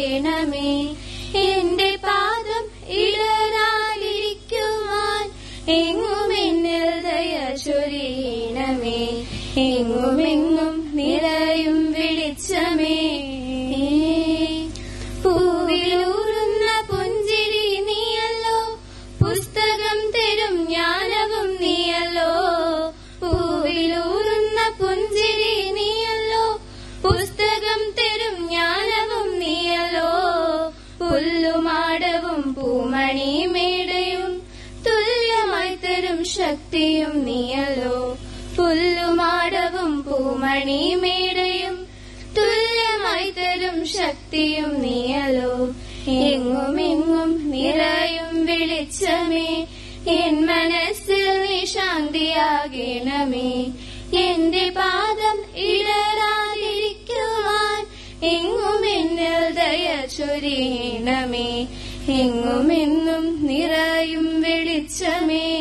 വേണമേ. എന്റെ പാദം ഇടരാലിരിക്കുവാൻ എങ്ങുമെന്നിൽ ദയ ചൊരിയണമേ. എങ്ങുമെങ്ങും നിറയും വിളിച്ചമേ. പൂവിലൂറുന്ന പുഞ്ചിരി നീയല്ലോ. പുസ്തകം തരും ജ്ഞാനവും നീയല്ലോ. പൂവിലൂറുന്ന പുഞ്ചിരി നീയല്ലോ. പുസ്തകം പൂമണി മേടയും തുല്യമായി തരും ശക്തിയും നീയല്ലോ. പുല്ലുമാടവും പൂമണി മേടയും തുല്യമായി തരും ശക്തിയും നീയല്ലോ. എങ്ങും എങ്ങും നിറയും വെളിച്ചമേ എൻ മനസ്സിൽ നീ ശാന്തിയാകണമേ. എന്റെ പാദം ഇടരാതിരിക്കുവാൻ ചൊരിയണമേ എങ്ങുമെന്നും നിറയും വെളിച്ചമേ.